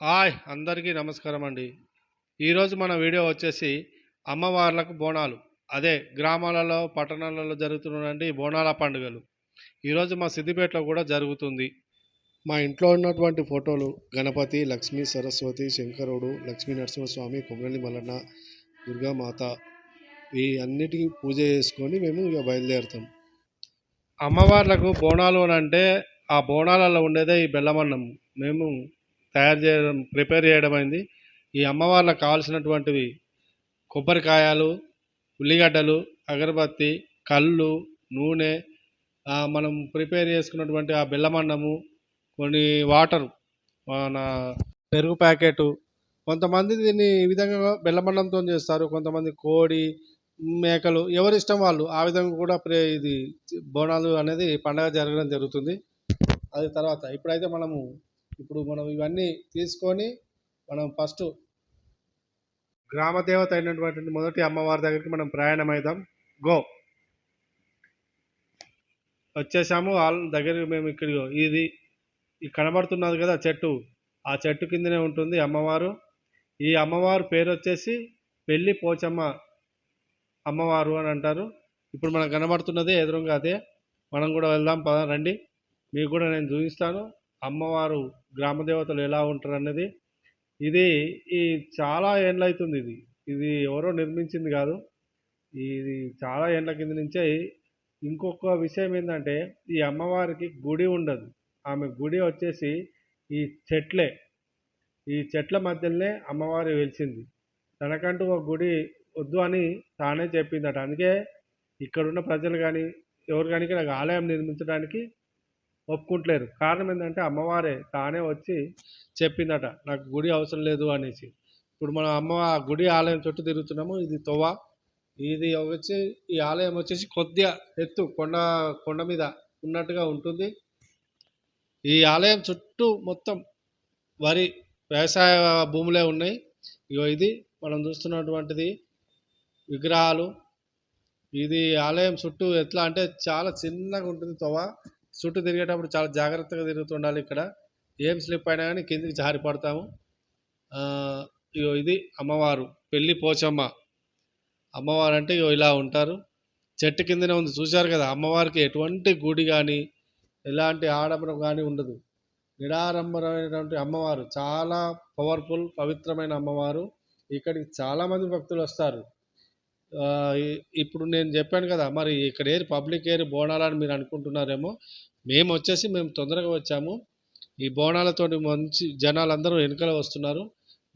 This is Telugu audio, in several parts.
హాయ్ అందరికీ నమస్కారం అండి. ఈరోజు మన వీడియో వచ్చేసి అమ్మవార్లకు బోనాలు. అదే గ్రామాలలో పట్టణాలలో జరుగుతున్నటువంటి బోనాల పండుగలు. ఈరోజు మా సిద్దిపేటలో కూడా జరుగుతుంది. మా ఇంట్లో ఉన్నటువంటి ఫోటోలు గణపతి లక్ష్మీ సరస్వతి శంకరుడు లక్ష్మీ నరసింహస్వామి కొమరలి మల్లన్న దుర్గామాత ఈ అన్నిటికీ పూజ చేసుకొని మేము ఇక బయలుదేరుతాం. అమ్మవార్లకు బోనాలు అని అంటే ఆ బోనాలలో ఉండేదే ఈ బెల్లమన్నం. మేము తయారు చేయడం ప్రిపేర్ చేయడం అయింది. ఈ అమ్మవార్లకు కావాల్సినటువంటివి కొబ్బరికాయలు ఉల్లిగడ్డలు అగరబత్తి కళ్ళు నూనె మనం ప్రిపేర్ చేసుకున్నటువంటి ఆ బెల్లమన్నము కొన్ని వాటర్ మన పెరుగు ప్యాకెటు. కొంతమంది దీన్ని ఈ విధంగా బెల్లమన్నంతో చేస్తారు. కొంతమంది కోడి మేకలు ఎవరి ఇష్టం వాళ్ళు ఆ విధంగా కూడా ప్రే ఇది బోనాలు అనేది పండగ జరగడం జరుగుతుంది. అది తర్వాత ఇప్పుడైతే మనము ఇప్పుడు మనం ఇవన్నీ తీసుకొని మనం ఫస్ట్ గ్రామ దేవత అయినటువంటి మొదటి అమ్మవారి దగ్గరికి మనం ప్రయాణం అవుదాం గో. వచ్చేసాము. వాళ్ళ దగ్గరికి మేము ఇక్కడ ఇది కనబడుతున్నది కదా చెట్టు. ఆ చెట్టు కిందనే ఉంటుంది అమ్మవారు. ఈ అమ్మవారు పేరు వచ్చేసి పెళ్ళి పోచమ్మ అమ్మవారు అని అంటారు. ఇప్పుడు మనకు కనబడుతున్నదే ఎదురుగా అదే. మనం కూడా వెళ్దాం పద రండి. మీకు కూడా నేను చూపిస్తాను. అమ్మవారు గ్రామ దేవతలు ఎలా ఉంటారు అన్నది ఇది ఈ చాలా ఏండ్లు ఇది. ఇది ఎవరో నిర్మించింది కాదు. ఇది చాలా ఏండ్ల కింద నుంచే ఇంకొక విషయం ఏంటంటే ఈ అమ్మవారికి గుడి ఉండదు. ఆమె గుడి వచ్చేసి ఈ చెట్లే. ఈ చెట్ల మధ్యలోనే అమ్మవారు వెలిసింది. తనకంటూ ఒక గుడి వద్దు అని తానే చెప్పిందట. అందుకే ఇక్కడున్న ప్రజలు కానీ ఎవరు కానీ నాకు ఆలయం నిర్మించడానికి ఒప్పుకుంటలేరు. కారణం ఏంటంటే అమ్మవారే తానే వచ్చి చెప్పిందట నాకు గుడి అవసరం లేదు అనేసి. ఇప్పుడు మనం అమ్మ ఆ గుడి ఆలయం చుట్టూ తిరుగుతున్నాము ఇది తొవ. ఇది వచ్చి ఈ ఆలయం వచ్చేసి కొద్దిగా ఎత్తు కొండ కొండ మీద ఉన్నట్టుగా ఉంటుంది. ఈ ఆలయం చుట్టూ మొత్తం వరి వ్యవసాయ భూములే ఉన్నాయి. ఇగో ఇది మనం చూస్తున్నటువంటిది. విగ్రహాలు. ఇది ఆలయం చుట్టూ ఎట్లా అంటే చాలా చిన్నగా ఉంటుంది తొవ. చుట్టూ తిరిగేటప్పుడు చాలా జాగ్రత్తగా తిరుగుతుండాలి ఇక్కడ. ఏం స్లిప్ అయినా కానీ కిందికి జారి పడతాము ఇగో ఇది అమ్మవారు పెళ్ళి పోచమ్మ. అమ్మవారు అంటే ఇగో ఇలా ఉంటారు. చెట్టు కిందనే ఉంది. చూశారు కదా అమ్మవారికి ఎటువంటి గుడి కానీ ఎలాంటి ఆడంబరం కానీ ఉండదు. నిరాడంబరమైనటువంటి అమ్మవారు చాలా పవర్ఫుల్ పవిత్రమైన అమ్మవారు. ఇక్కడికి చాలామంది భక్తులు వస్తారు. ఇప్పుడు నేను చెప్పాను కదా మరి ఇక్కడ ఏరి పబ్లిక్ ఏరి బోనాలని మీరు అనుకుంటున్నారేమో మేము వచ్చేసి మేము తొందరగా వచ్చాము. ఈ బోనాలతోటి మంచి జనాలందరూ వెనుకల వస్తున్నారు.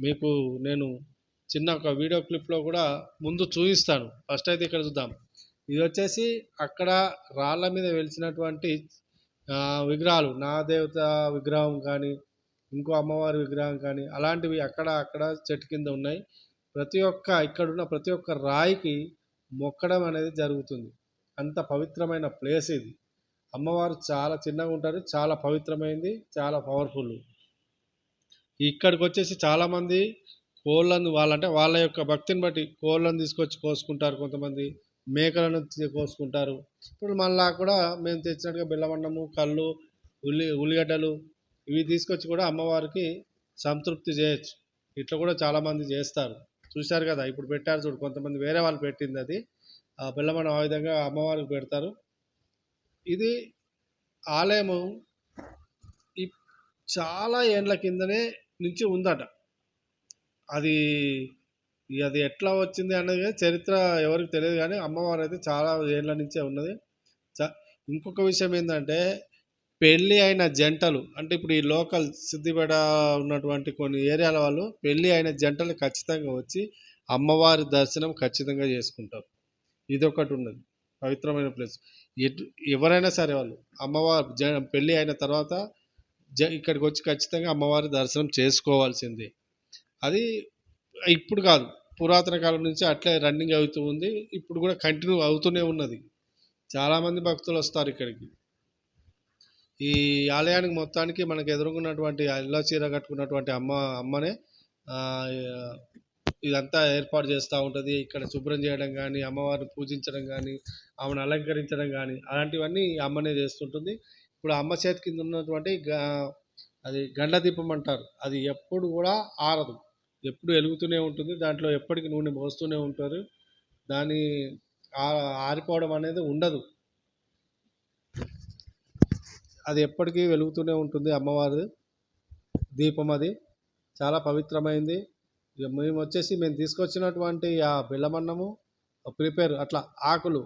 మీకు నేను చిన్న ఒక వీడియో క్లిప్లో కూడా ముందు చూపిస్తాను. ఫస్ట్ అయితే ఇక్కడ చూద్దాం. ఇది వచ్చేసి అక్కడ రాళ్ళ మీద వెలిసినటువంటి విగ్రహాలు. నా దేవత విగ్రహం కానీ ఇంకో అమ్మవారి విగ్రహం కానీ అలాంటివి అక్కడ అక్కడ చెట్టు కింద ఉన్నాయి. ప్రతి ఒక్క ఇక్కడున్న ప్రతి ఒక్క రాయికి మొక్కడం అనేది జరుగుతుంది. అంత పవిత్రమైన ప్లేస్ ఇది. అమ్మవారు చాలా చిన్నగా ఉంటారు. చాలా పవిత్రమైంది. చాలా పవర్ఫుల్. ఇక్కడికి వచ్చేసి చాలామంది కోళ్ళను వాళ్ళంటే వాళ్ళ యొక్క భక్తిని బట్టి కోళ్ళను తీసుకొచ్చి కోసుకుంటారు కొంతమంది. మేకలను కోసుకుంటారు. ఇప్పుడు మళ్ళా కూడా మేము తెచ్చినట్టుగా బెల్లమన్నము కళ్ళు ఉల్లి ఉల్లిగడ్డలు ఇవి తీసుకొచ్చి కూడా అమ్మవారికి సంతృప్తి చేయొచ్చు. ఇట్లా కూడా చాలామంది చేస్తారు. చూశారు కదా ఇప్పుడు పెట్టారు చూడు కొంతమంది వేరే వాళ్ళు పెట్టింది అది. ఆ బెల్లమన్నం ఆ విధంగా అమ్మవారికి పెడతారు. ఇది ఆలయము ఈ చాలా ఏండ్ల కిందనే నుంచి ఉందట. అది అది ఎట్లా వచ్చింది అనేది చరిత్ర ఎవరికి తెలియదు కానీ అమ్మవారు అయితే చాలా ఏళ్ళ నుంచే ఉన్నది. చ- ఇంకొక విషయం ఏంటంటే పెళ్ళి అయిన జంటలు అంటే ఇప్పుడు ఈ లోకల్ సిద్దిపేట ఉన్నటువంటి కొన్ని ఏరియాల వాళ్ళు పెళ్ళి అయిన జంటలు ఖచ్చితంగా వచ్చి అమ్మవారి దర్శనం ఖచ్చితంగా చేసుకుంటారు. ఇది ఒకటి ఉన్నది పవిత్రమైన ప్లేస్. ఎటు ఎవరైనా సరే వాళ్ళు అమ్మవారి జ పెళ్ళి అయిన తర్వాత జ ఇక్కడికి వచ్చి ఖచ్చితంగా అమ్మవారి దర్శనం చేసుకోవాల్సిందే. అది ఇప్పుడు కాదు పురాతన కాలం నుంచి అట్లే రన్నింగ్ అవుతూ ఉంది ఇప్పుడు కూడా కంటిన్యూ అవుతూనే ఉన్నది. చాలామంది భక్తులు వస్తారు ఇక్కడికి. ఈ ఆలయానికి మొత్తానికి మనకు ఎదుర్కొన్నటువంటి ఎల్లో చీర కట్టుకున్నటువంటి అమ్మ అమ్మనే ఇదంతా ఏర్పాటు చేస్తూ ఉంటుంది. ఇక్కడ శుభ్రం చేయడం కానీ అమ్మవారిని పూజించడం కానీ ఆమెను అలంకరించడం కానీ అలాంటివన్నీ ఈ అమ్మనే చేస్తుంటుంది. ఇప్పుడు అమ్మ చేతి కింద ఉన్నటువంటి అది గండ దీపం అంటారు. అది ఎప్పుడు కూడా ఆరదు. ఎప్పుడు వెలుగుతూనే ఉంటుంది. దాంట్లో ఎప్పటికి నూనె పోస్తూనే ఉంటారు. దాని ఆ- ఆరిపోవడం అనేది ఉండదు. అది ఎప్పటికీ వెలుగుతూనే ఉంటుంది అమ్మవారి దీపం అది. చాలా పవిత్రమైంది. ఇక మేము వచ్చేసి మేము తీసుకొచ్చినటువంటి ఆ బెల్లమన్నము ప్రిపేర్ అట్లా ఆకులు.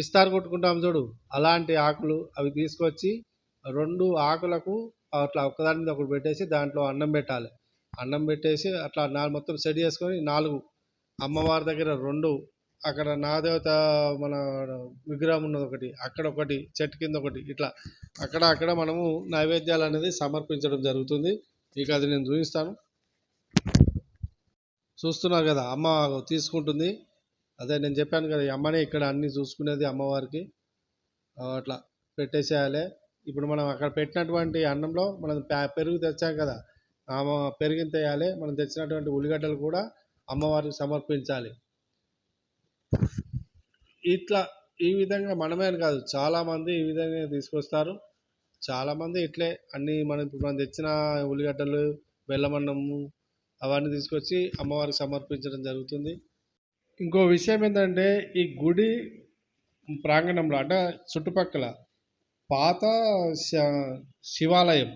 ఇస్తారు కొట్టుకుంటాం చూడు. అలాంటి ఆకులు అవి తీసుకొచ్చి రెండు ఆకులకు అట్లా ఒకదాని మీద ఒకటి పెట్టేసి దాంట్లో అన్నం పెట్టాలి. అన్నం పెట్టేసి అట్లా నాలుగు మొత్తం సెట్ చేసుకొని నాలుగు అమ్మవారి దగ్గర రెండు అక్కడ నాదేవత మన విగ్రహం ఉన్నది ఒకటి అక్కడ ఒకటి చెట్టు కింద ఒకటి ఇట్లా. అక్కడ అక్కడ మనము నైవేద్యాలు అనేది సమర్పించడం జరుగుతుంది. మీకు అది నేను చూపిస్తాను. చూస్తున్నారు కదా అమ్మ తీసుకుంటుంది. అదే నేను చెప్పాను కదా అమ్మనే ఇక్కడ అన్ని చూసుకునేది అమ్మవారికి. అట్లా పెట్టేసేయాలి. ఇప్పుడు మనం అక్కడ పెట్టినటువంటి అన్నంలో మనం పెరుగు తెచ్చాం కదా ఆమె పెరిగిన పెరుగుని తెయాలి మనం తెచ్చినటువంటి ఉల్లిగడ్డలు కూడా అమ్మవారికి సమర్పించాలి. ఇట్లా ఈ విధంగా మనమే అని కాదు చాలామంది ఈ విధంగా తీసుకొస్తారు. చాలామంది ఇట్లే అన్ని మనం ఇప్పుడు మనం తెచ్చిన ఉల్లిగడ్డలు బెల్లమన్నము అవన్నీ తీసుకొచ్చి అమ్మవారికి సమర్పించడం జరుగుతుంది. ఇంకో విషయం ఏంటంటే ఈ గుడి ప్రాంగణంలో అంటే చుట్టుపక్కల పాత శ- శివాలయం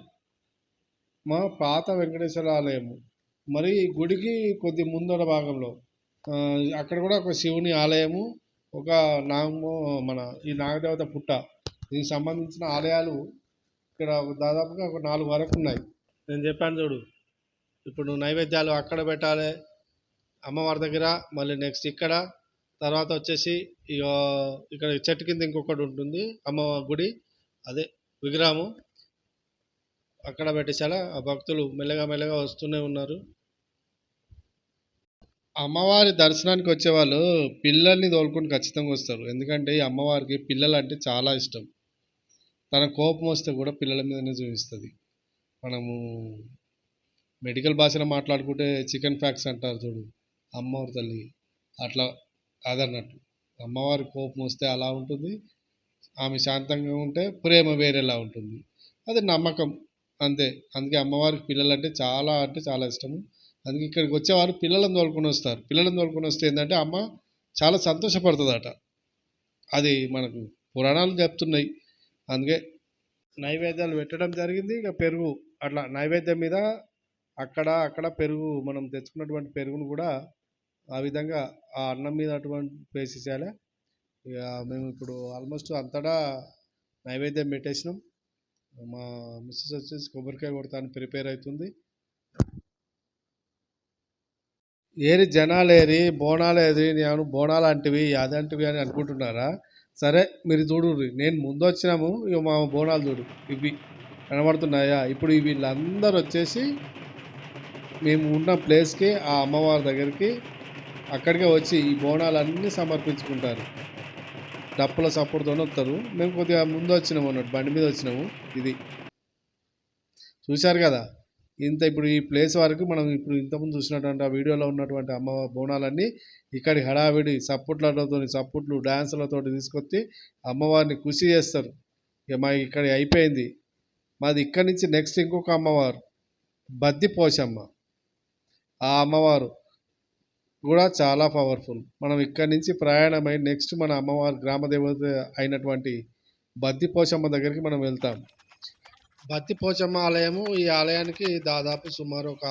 మా పాత వెంకటేశ్వర ఆలయము మరి గుడికి కొద్ది ముందర భాగంలో అక్కడ కూడా ఒక శివుని ఆలయము ఒక నాగమో మన ఈ నాగదేవత పుట్ట. దీనికి సంబంధించిన ఆలయాలు ఇక్కడ దాదాపుగా ఒక నాలుగు వరకు ఉన్నాయి. నేను చెప్పాను చూడు. ఇప్పుడు నైవేద్యాలు అక్కడ పెట్టాలి అమ్మవారి దగ్గర మళ్ళీ నెక్స్ట్ ఇక్కడ. తర్వాత వచ్చేసి ఇక ఇక్కడ చెట్టు కింద ఇంకొకటి ఉంటుంది అమ్మ గుడి. అదే విగ్రహము. అక్కడ పెట్టేసాల ఆ భక్తులు మెల్లగా మెల్లగా వస్తూనే ఉన్నారు. అమ్మవారి దర్శనానికి వచ్చేవాళ్ళు పిల్లల్ని తోలుకొని ఖచ్చితంగా వస్తారు. ఎందుకంటే ఈ అమ్మవారికి పిల్లలు అంటే చాలా ఇష్టం. తన కోపం వస్తే కూడా పిల్లల మీదనే చూపిస్తుంది. మనము మెడికల్ భాషలో మాట్లాడుకుంటే చికెన్ ఫ్యాక్స్ అంటారు చూడు అమ్మవారి తల్లి. అట్లా అదన్నట్టు అమ్మవారి కోపం వస్తే అలా ఉంటుంది. ఆమె శాంతంగా ఉంటే ప్రేమ వేరేలా ఉంటుంది. అది నమ్మకం. అంతే. అందుకే అమ్మవారికి పిల్లలు అంటే చాలా అంటే చాలా ఇష్టము. అందుకే ఇక్కడికి వచ్చేవారు పిల్లలను తోలుకొని వస్తారు. పిల్లలను తోలుకొని వస్తే ఏంటంటే అమ్మ చాలా సంతోషపడుతుందట. అది మనకు పురాణాలు చెప్తున్నాయి. అందుకే నైవేద్యాలు పెట్టడం జరిగింది. ఇక పెరుగు అట్లా నైవేద్యం మీద అక్కడ అక్కడ పెరుగు మనం తెచ్చుకున్నటువంటి పెరుగును కూడా ఆ విధంగా ఆ అన్నం మీద అటువంటి వేసేసేయాలి. ఇక మేము ఇప్పుడు ఆల్మోస్ట్ అంతటా నైవేద్యం పెట్టేసినాం. మా మిస్సెస్ వచ్చేసి కొబ్బరికాయ కొడతాను ప్రిపేర్ అవుతుంది. ఏరి జనాలు ఏరి బోనాలు ఏరి నేను బోనాలు అంటివి అదంటివి అని అనుకుంటున్నారా? సరే మీరు చూడు నేను ముందు వచ్చినాము ఇక మా బోనాలు చూడు ఇవి. కనబడుతున్నాయా? ఇప్పుడు వీళ్ళందరూ వచ్చేసి మేము ఉన్న ప్లేస్కి ఆ అమ్మవారి దగ్గరికి అక్కడికే వచ్చి ఈ బోనాలన్నీ సమర్పించుకుంటారు. డప్పుల సపోర్ట్తోనే వస్తారు. మేము కొద్దిగా ముందు వచ్చినాము అన్నట్టు బండి మీద వచ్చినాము ఇది. చూశారు కదా? ఇంత ఇప్పుడు ఈ ప్లేస్ వరకు మనం ఇప్పుడు ఇంతకుముందు చూసినటువంటి ఆ వీడియోలో ఉన్నటువంటి అమ్మ బోనాలన్నీ ఇక్కడి హడావిడి సప్పుట్లతో సప్పుట్లు డ్యాన్సులతో తీసుకొచ్చి అమ్మవారిని కృషి చేస్తారు. ఇక మా ఇక్కడ అయిపోయింది. మాది ఇక్కడి నుంచి నెక్స్ట్ ఇంకొక అమ్మవారు బద్ది పోషమ్మ. ఆ అమ్మవారు కూడా చాలా పవర్ఫుల్ మనం ఇక్కడి నుంచి ప్రయాణమై నెక్స్ట్ మన అమ్మవారి గ్రామదేవత అయినటువంటి బద్ది పోషమ్మ దగ్గరికి మనం వెళ్తాం. బత్తి పోచమ్మ ఆలయము. ఈ ఆలయానికి దాదాపు సుమారు ఒక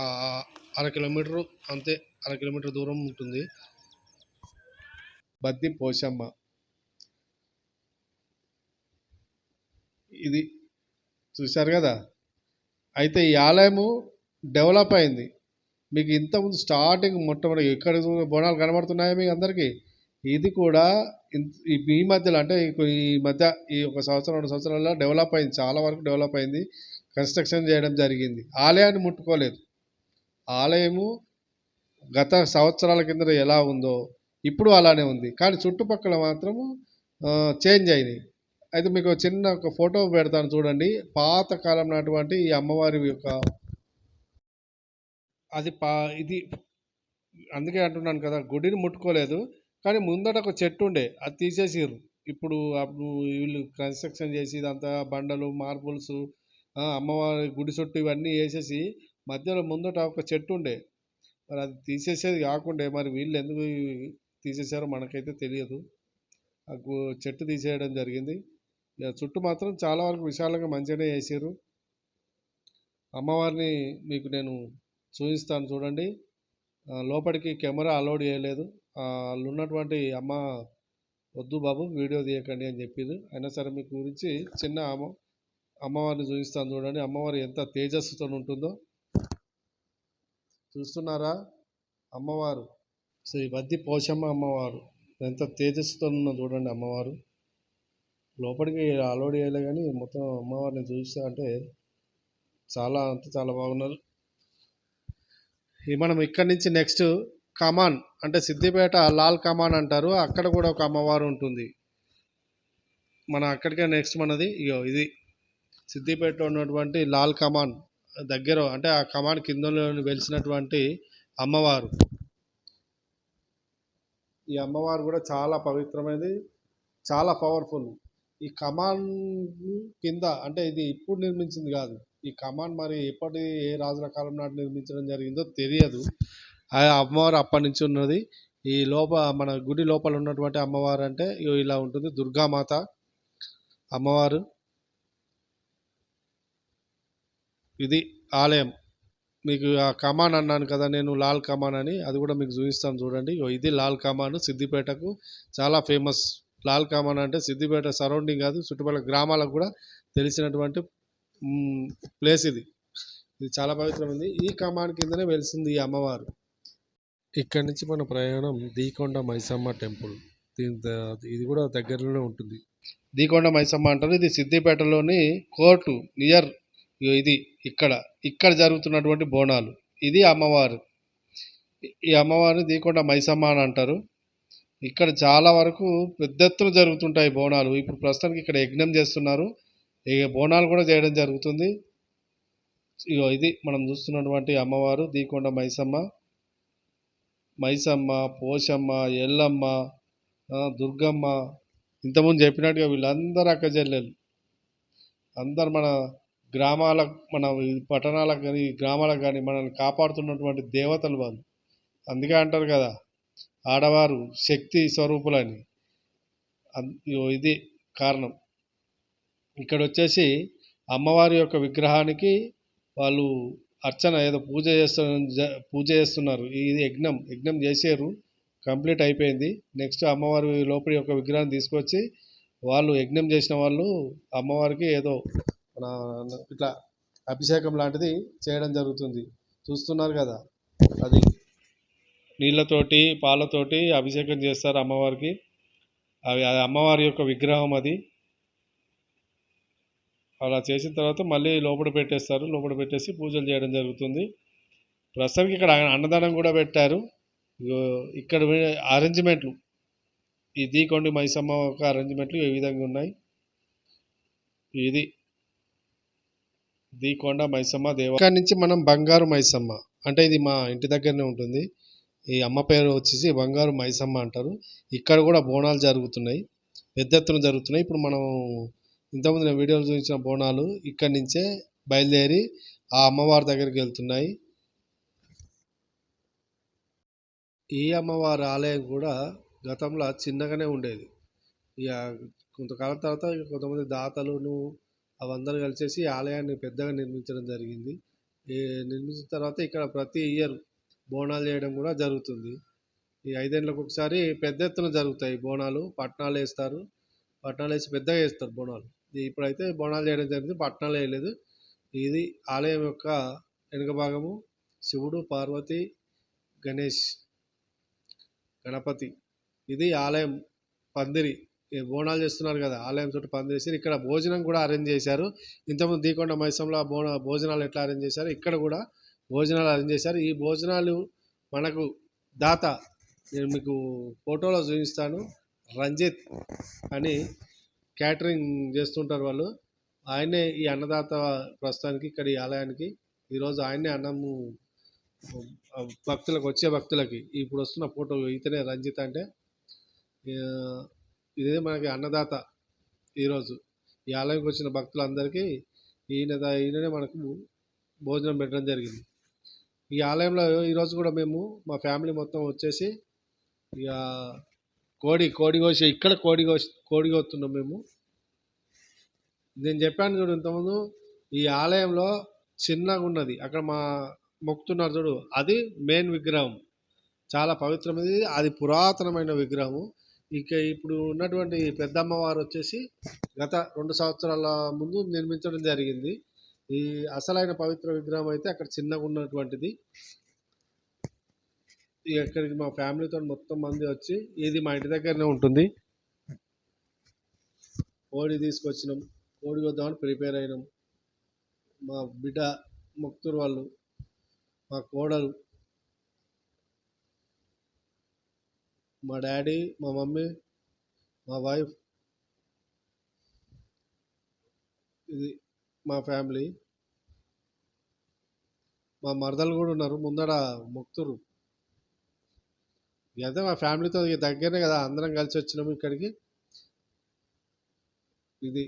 అర కిలోమీటరు అంతే అర కిలోమీటర్ దూరం ఉంటుంది. బత్తి పోచమ్మ. ఇది చూశారు కదా? అయితే ఈ ఆలయము డెవలప్ అయింది. మీకు ఇంతకుముందు స్టార్టింగ్ మొట్టమొదటి ఎక్కడ బోనాలు కనబడుతున్నాయో మీకు అందరికీ ఇది కూడా ఈ ఈ మధ్యలో అంటే ఈ- మధ్య ఈ ఒక సంవత్సరం రెండు సంవత్సరాల్లో డెవలప్ అయింది. చాలా వరకు డెవలప్ అయింది. కన్స్ట్రక్షన్ చేయడం జరిగింది. ఆలయాన్ని ముట్టుకోలేదు. ఆలయము గత సంవత్సరాల కింద ఎలా ఉందో ఇప్పుడు అలానే ఉంది. కానీ చుట్టుపక్కల మాత్రము చేంజ్ అయినాయి. అయితే మీకు చిన్న ఒక ఫోటో పెడతాను చూడండి. పాత కాలం నాటువంటి ఈ అమ్మవారి యొక్క అది పా ఇది అందుకే అంటున్నాను కదా గుడిని ముట్టుకోలేదు. కానీ ముందట ఒక చెట్టు ఉండే అది తీసేసిర్రు. ఇప్పుడు అప్పుడు వీళ్ళు కన్స్ట్రక్షన్ చేసి ఇదంతా బండలు మార్బుల్స్ అమ్మవారి గుడి చుట్టూ ఇవన్నీ వేసేసి మధ్యలో ముందట ఒక చెట్టు ఉండే. మరి అది తీసేసేది కాకుండా మరి వీళ్ళు ఎందుకు తీసేసారో మనకైతే తెలియదు. ఆ చెట్టు తీసేయడం జరిగింది. చుట్టూ మాత్రం చాలా వరకు విశాలంగా మంచిగానే వేసారు అమ్మవారిని మీకు నేను చూపిస్తాను చూడండి. లోపలికి కెమెరా అలౌడ్ చేయలేదు. వాళ్ళు ఉన్నటువంటి అమ్మ వద్దు బాబు వీడియో తీయకండి అని చెప్పింది అయినా సరే మీకు గురించి చిన్న అమ్మ అమ్మవారిని చూపిస్తాను చూడండి. అమ్మవారు ఎంత తేజస్సుతో ఉంటుందో. చూస్తున్నారా? అమ్మవారు శ్రీ బద్ది పోషమ్మ అమ్మవారు ఎంత తేజస్సుతో ఉన్నదో చూడండి అమ్మవారు. లోపలికి అలౌడ్ చేయలే కానీ మొత్తం అమ్మవారిని చూపిస్తా అంటే చాలా అంతా చాలా బాగున్నారు. ఈ మనం ఇక్కడి నుంచి నెక్స్ట్ కమాన్ అంటే సిద్దిపేట లాల్ కమాన్ అంటారు. అక్కడ కూడా ఒక అమ్మవారు ఉంటుంది. మన అక్కడికే నెక్స్ట్ మనది. ఇగో ఇది. సిద్దిపేటలో ఉన్నటువంటి లాల్ కమాన్ దగ్గర అంటే ఆ కమాన్ కిందలో వెలిసినటువంటి అమ్మవారు. ఈ అమ్మవారు కూడా చాలా పవిత్రమైనది. చాలా పవర్ఫుల్ ఈ కమాన్ కింద అంటే ఇది ఇప్పుడు నిర్మించింది కాదు. ఈ కమాన్ మరి ఎప్పటి ఏ రాజుల కాలం నాటి నిర్మించడం జరిగిందో తెలియదు. ఆ అమ్మవారు అప్పటి నుంచి ఉన్నది. ఈ లోప మన గుడి లోపల ఉన్నటువంటి అమ్మవారు అంటే ఇగో ఇలా ఉంటుంది. దుర్గామాత అమ్మవారు. ఇది ఆలయం. మీకు ఆ కమాన్ అన్నాను కదా నేను లాల్ కమాన్ అని అది కూడా మీకు చూపిస్తాను చూడండి. ఇగో ఇది లాల్ కమాన్ సిద్దిపేటకు చాలా ఫేమస్. లాల్ కమాన్ అంటే సిద్దిపేట సరౌండింగ్ కాదు చుట్టుపక్కల గ్రామాలకు కూడా తెలిసినటువంటి ప్లేస్ ఇది. ఇది చాలా పవిత్రమైంది. ఈ కమాన్ కిందనే వెలిసింది ఈ అమ్మవారు. ఇక్కడ నుంచి మన ప్రయాణం దీకొండ మైసమ్మ టెంపుల్. దీని ఇది కూడా దగ్గరలోనే ఉంటుంది. దీకొండ మైసమ్మ అంటారు. ఇది సిద్దిపేటలోని కోర్టు నియర్ ఇది ఇక్కడ ఇక్కడ జరుగుతున్నటువంటి బోనాలు. ఇది అమ్మవారు. ఈ- అమ్మవారిని దీకొండ మైసమ్మ అని అంటారు. ఇక్కడ చాలా వరకు పెద్ద ఎత్తున జరుగుతుంటాయి బోనాలు. ఇప్పుడు ప్రస్తుతానికి ఇక్కడ యజ్ఞం చేస్తున్నారు. ఇక బోనాలు కూడా చేయడం జరుగుతుంది. ఇగో ఇది మనం చూస్తున్నటువంటి అమ్మవారు దీకొండ మైసమ్మ. మైసమ్మ పోషమ్మ ఎల్లమ్మ దుర్గమ్మ ఇంతకుముందు చెప్పినట్టుగా వీళ్ళందరూ అక్క చెల్లెలు. అందరు మన గ్రామాల మన పట్టణాలకు కానీ గ్రామాలకు కానీ మనల్ని కాపాడుతున్నటువంటి దేవతలు వాళ్ళు. అందుకే అంటారు కదా ఆడవారు శక్తి స్వరూపులని. ఇది కారణం. ఇక్కడ వచ్చేసి అమ్మవారి యొక్క విగ్రహానికి వాళ్ళు అర్చన ఏదో పూజ చేస్తున్న పూజ చేస్తున్నారు. ఇది యజ్ఞం యజ్ఞం చేసారు. కంప్లీట్ అయిపోయింది. నెక్స్ట్ అమ్మవారి లోపలి యొక్క విగ్రహాన్ని తీసుకొచ్చి వాళ్ళు యజ్ఞం చేసిన వాళ్ళు అమ్మవారికి ఏదో మన ఇట్లా అభిషేకం లాంటిది చేయడం జరుగుతుంది. చూస్తున్నారు కదా. అది నీళ్ళతోటి పాలతోటి అభిషేకం చేస్తారు అమ్మవారికి. అవి అది అమ్మవారి యొక్క విగ్రహం అది. అలా చేసిన తర్వాత మళ్ళీ లోపల పెట్టేస్తారు. లోపల పెట్టేసి పూజలు చేయడం జరుగుతుంది. ప్రస్తుతానికి ఇక్కడ అన్నదానం కూడా పెట్టారు. ఇక్కడ అరేంజ్మెంట్లు. ఈ దీకొండి మైసమ్మ యొక్క అరేంజ్మెంట్లు ఏ విధంగా ఉన్నాయి. ఇది దీకొండ మైసమ్మ దేవ ఇక్కడ నుంచి మనం బంగారు మైసమ్మ అంటే ఇది మా ఇంటి దగ్గరనే ఉంటుంది. ఈ అమ్మ పేరు వచ్చేసి బంగారు మైసమ్మ అంటారు. ఇక్కడ కూడా బోనాలు జరుగుతున్నాయి. పెద్ద ఎత్తున జరుగుతున్నాయి. ఇప్పుడు మనం ఇంతకుముందు నేను వీడియోలో చూపించిన బోనాలు ఇక్కడి నుంచే బయలుదేరి ఆ అమ్మవారి దగ్గరికి వెళ్తున్నాయి. ఈ అమ్మవారి ఆలయం కూడా గతంలో చిన్నగానే ఉండేది. ఇక కొంతకాలం తర్వాత కొంతమంది దాతలును అవందరూ కలిసేసి ఆలయాన్ని పెద్దగా నిర్మించడం జరిగింది. ఈ నిర్మించిన తర్వాత ఇక్కడ ప్రతి ఇయర్ బోనాలు చేయడం కూడా జరుగుతుంది. ఈ ఐదేళ్ళకు ఒకసారి పెద్ద ఎత్తున జరుగుతాయి బోనాలు. పట్నాలు వేస్తారు. పట్నాలు వేసి పెద్దగా వేస్తారు బోనాలు. ఇప్పుడైతే బోనాలు చేయడం జరిగింది. పట్టణాలు వేయలేదు ఇది ఆలయం యొక్క వెనుక భాగము. శివుడు పార్వతి గణేష్ గణపతి. ఇది ఆలయం పందిరి. బోనాలు చేస్తున్నారు కదా ఆలయం చుట్టూ పందిరేసి ఇక్కడ భోజనం కూడా అరేంజ్ చేశారు. ఇంతకుముందు దీకొండ మైసంలో బోన భోజనాలు ఎట్లా అరేంజ్ చేశారు ఇక్కడ కూడా భోజనాలు అరేంజ్ చేశారు. ఈ భోజనాలు మనకు దాత నేను మీకు ఫోటోలో చూపిస్తాను. రంజిత్ అని క్యాటరింగ్ చేస్తుంటారు వాళ్ళు. ఆయనే ఈ అన్నదాత ప్రస్తుతానికి ఇక్కడ ఈ ఆలయానికి. ఈరోజు ఆయనే అన్నము భక్తులకు వచ్చే భక్తులకి ఇప్పుడు వస్తున్న ఫోటో ఇతనే రంజిత్ అంటే. ఇదే మనకి అన్నదాత ఈరోజు. ఈ ఆలయంకి వచ్చిన భక్తులందరికీ ఈయన ఈయననే మనకు భోజనం పెట్టడం జరిగింది. ఈ ఆలయంలో ఈరోజు కూడా మేము మా ఫ్యామిలీ మొత్తం వచ్చేసి ఇక కోడి కోడి కోసి ఇక్కడ కోడి కోసి కోడి కోస్తున్నాం మేము. నేను చెప్పాను చూడు ఇంతకుముందు ఈ ఆలయంలో చిన్నగా ఉన్నది. అక్కడ మా మొక్కుతున్నారు చూడు అది మెయిన్ విగ్రహం. చాలా పవిత్రమైనది అది పురాతనమైన విగ్రహం ఇక ఇప్పుడు ఉన్నటువంటి పెద్దమ్మవారు వచ్చేసి గత రెండు సంవత్సరాల ముందు నిర్మించడం జరిగింది. ఈ అసలైన పవిత్ర విగ్రహం అయితే అక్కడ చిన్నగా ఉన్నటువంటిది. ఎక్కడికి మా ఫ్యామిలీతో మొత్తం మంది వచ్చి ఇది మా ఇంటి దగ్గరనే ఉంటుంది. కోడి తీసుకొచ్చినాం. కోడి వద్దామని ప్రిపేర్ అయినాం. మా బిడ్డ మొక్తురు వాళ్ళు మా కోడలు మా డాడీ మా మమ్మీ మా వైఫ్ ఇది మా ఫ్యామిలీ. మా మరదలు కూడా ఉన్నారు. ముందర మొక్తురు. ఇదంతా మా ఫ్యామిలీతో దగ్గరనే కదా అందరం కలిసి వచ్చినాము ఇక్కడికి. ఇది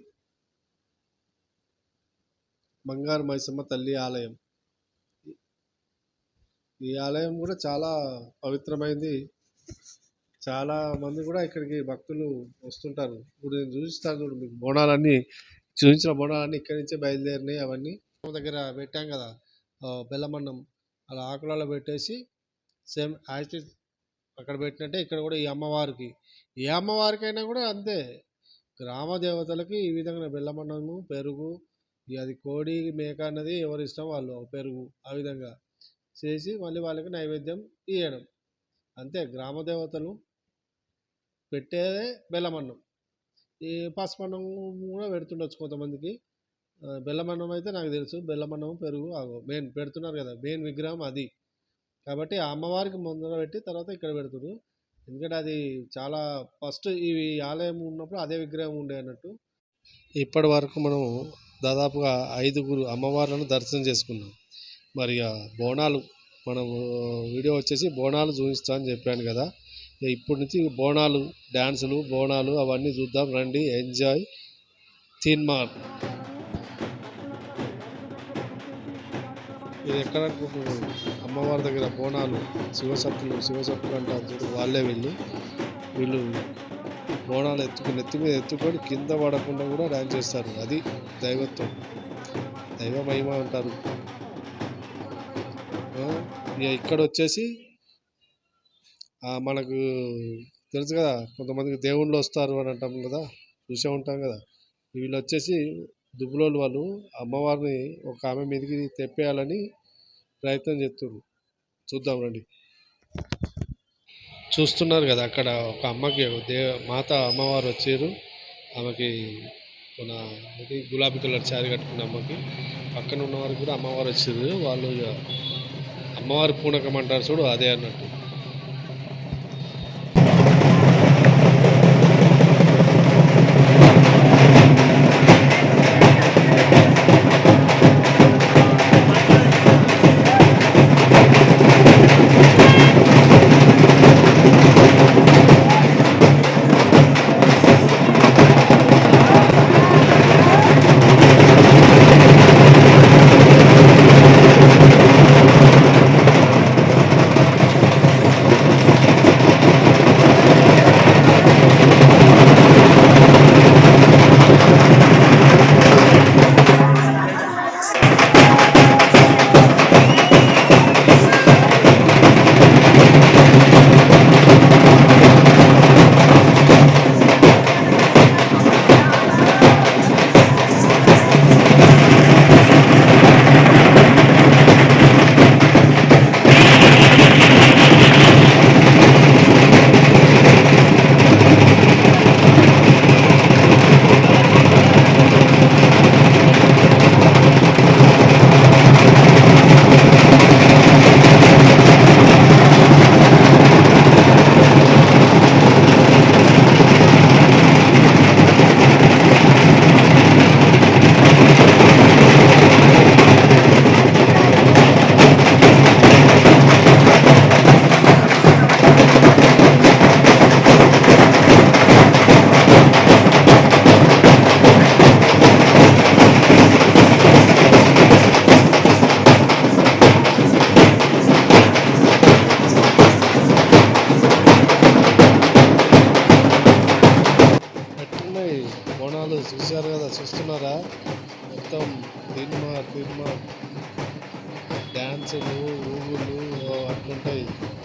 బంగారు మైసమ్మ తల్లి ఆలయం. ఈ ఆలయం కూడా చాలా పవిత్రమైంది. చాలా మంది కూడా ఇక్కడికి భక్తులు వస్తుంటారు. ఇప్పుడు నేను చూపిస్తాను చూడు మీకు బోనాలన్నీ చూపించిన బోనాలన్నీ ఇక్కడి నుంచే బయలుదేరినాయి అవన్నీ. మా దగ్గర పెట్టాం కదా బెల్లమన్నం. అలా ఆకులలో పెట్టేసి సేమ్ యాజ్ అక్కడ పెట్టినట్టే ఇక్కడ కూడా ఈ అమ్మవారికి. ఏ అమ్మవారికైనా కూడా అంతే. గ్రామ దేవతలకి ఈ విధంగా బెల్లమన్నము పెరుగు ఇక అది కోడి మేక అన్నది ఎవరి ఇష్టం వాళ్ళు పెరుగు ఆ విధంగా చేసి మళ్ళీ వాళ్ళకి నైవేద్యం ఇవ్వడం అంతే గ్రామ దేవతలు పెట్టేదే బెల్లమన్నం. ఈ పసుపన్నం కూడా పెడుతుండొచ్చు కొంతమందికి. బెల్లమన్నం అయితే నాకు తెలుసు. బెల్లమన్నం పెరుగు మెయిన్ పెడుతున్నారు కదా మెయిన్ విగ్రహం అది. కాబట్టి ఆ అమ్మవారికి ముందర పెట్టి తర్వాత ఇక్కడ పెడుతురు ఎందుకంటే అది చాలా ఫస్ట్ ఈ ఆలయం ఉన్నప్పుడు అదే విగ్రహం ఉండే అన్నట్టు. ఇప్పటి వరకు మనము దాదాపుగా ఐదుగురు అమ్మవార్లను దర్శనం చేసుకున్నాం. మరి బోనాలు మనం వీడియో వచ్చేసి బోనాలు చూపిస్తా అని చెప్పాను కదా. ఇప్పటి నుంచి బోనాలు డ్యాన్సులు బోనాలు అవన్నీ చూద్దాం రండి ఎంజాయ్ తీన్మార్. ఇది ఎక్కడ అమ్మవారి దగ్గర బోనాలు శివసత్తులు శివసత్తులు అంటారు వాళ్ళే వెళ్ళి. వీళ్ళు బోనాలు ఎత్తుకుని నెత్తి మీద ఎత్తుకొని కింద పడకుండా కూడా డ్యాన్స్ చేస్తారు. అది దైవత్వం. దైవ మహిమ అంటారు ఇక ఇక్కడ వచ్చేసి మనకు తెలుసు కదా కొంతమందికి దేవుళ్ళు వస్తారు అని అంటాం కదా చూసే ఉంటాం కదా. వీళ్ళు వచ్చేసి దుబ్బులోని వాళ్ళు అమ్మవారిని ఒక ఆమె మీదకి తెప్పేయాలని ప్రయత్నం చేస్తున్నారు చూద్దాం రండి. చూస్తున్నారు కదా అక్కడ ఒక అమ్మకి దేవ మాత అమ్మవారు వచ్చారు. ఆమెకి మన ఇది గులాబీ కలర్ శారీ కట్టుకున్న అమ్మకి. పక్కన ఉన్న వారికి కూడా అమ్మవారు వచ్చారు. వాళ్ళు ఇక అమ్మవారి పూనకం అంటారు చూడు అదే అన్నట్టు.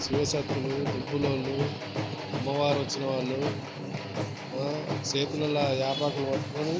శివశక్తులు దుబ్బులోళ్ళు అమ్మవారు వచ్చిన వాళ్ళు చేతులలో యాపాకులు పట్టుకొని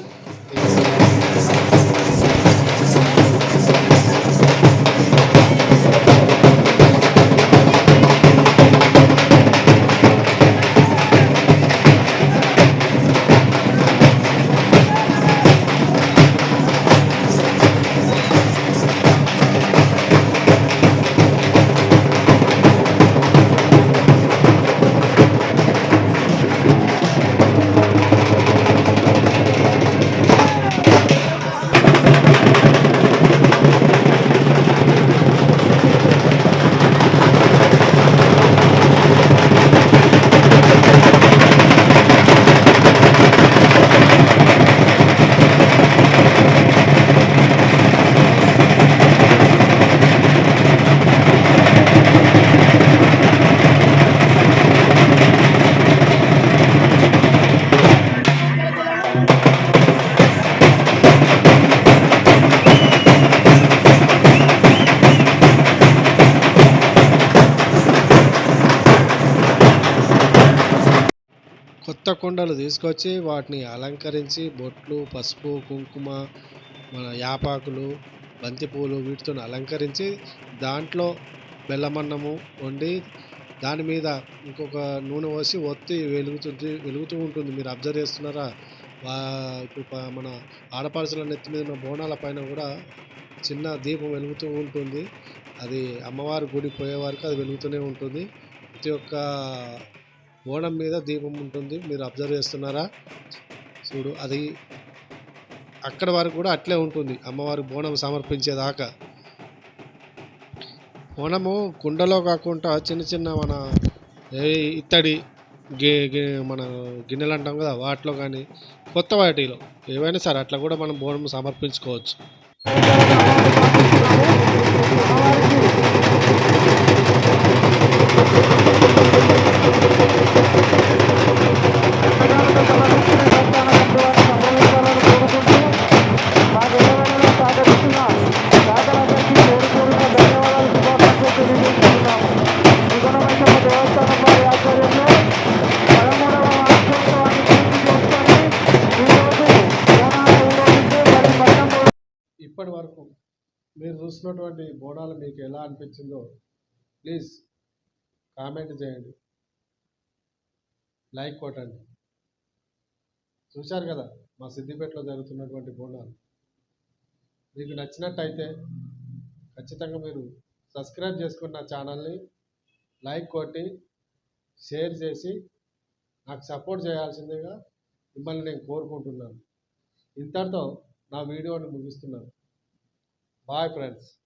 కొత్త కుండలు తీసుకొచ్చి వాటిని అలంకరించి బొట్లు పసుపు కుంకుమ మన యాపాకులు బంతిపూలు వీటితో అలంకరించి దాంట్లో బెల్లమన్నము వండి దాని మీద ఇంకొక నూనె పోసి ఒత్తి వెలుగుతుంది వెలుగుతూ ఉంటుంది. మీరు అబ్జర్వ్ చేస్తున్నారా? ఇప్పుడు మన ఆడపడుచుల నెత్తి మీద ఉన్న బోనాల పైన కూడా చిన్న దీపం వెలుగుతూ ఉంటుంది. అది అమ్మవారి గుడి పోయే వరకు అది వెలుగుతూనే ఉంటుంది. ప్రతి ఒక్క బోనం మీద దీపం ఉంటుంది. మీరు అబ్జర్వ్ చేస్తున్నారా? చూడు అది అక్కడ వరకు కూడా అట్లే ఉంటుంది. అమ్మవారి బోనం సమర్పించేదాకా. బోనము కుండలో కాకుండా చిన్న చిన్న మన ఏ ఇత్తడి గే గే మన గిన్నెలు అంటాం కదా వాటిలో కానీ కొత్త వాటిలో ఏవైనా సరే అట్లా కూడా మనం బోనం సమర్పించుకోవచ్చు. ఇప్పటి వరకు మీరు చూసినటువంటి బోనాలు మీకు ఎలా అనిపించిందో ప్లీజ్ కామెంట్ చేయండి. లైక్ కొట్టండి. చూశారు కదా మా సిద్దిపేటలో జరుగుతున్నటువంటి బోనాలు. మీకు నచ్చినట్టయితే ఖచ్చితంగా మీరు సబ్స్క్రైబ్ చేసుకున్న ఛానల్ని లైక్ కొట్టి షేర్ చేసి నాకు సపోర్ట్ చేయాల్సిందిగా మిమ్మల్ని నేను కోరుకుంటున్నాను. ఇంతటితో నా వీడియోని ముగిస్తున్నాను. Bye, friends.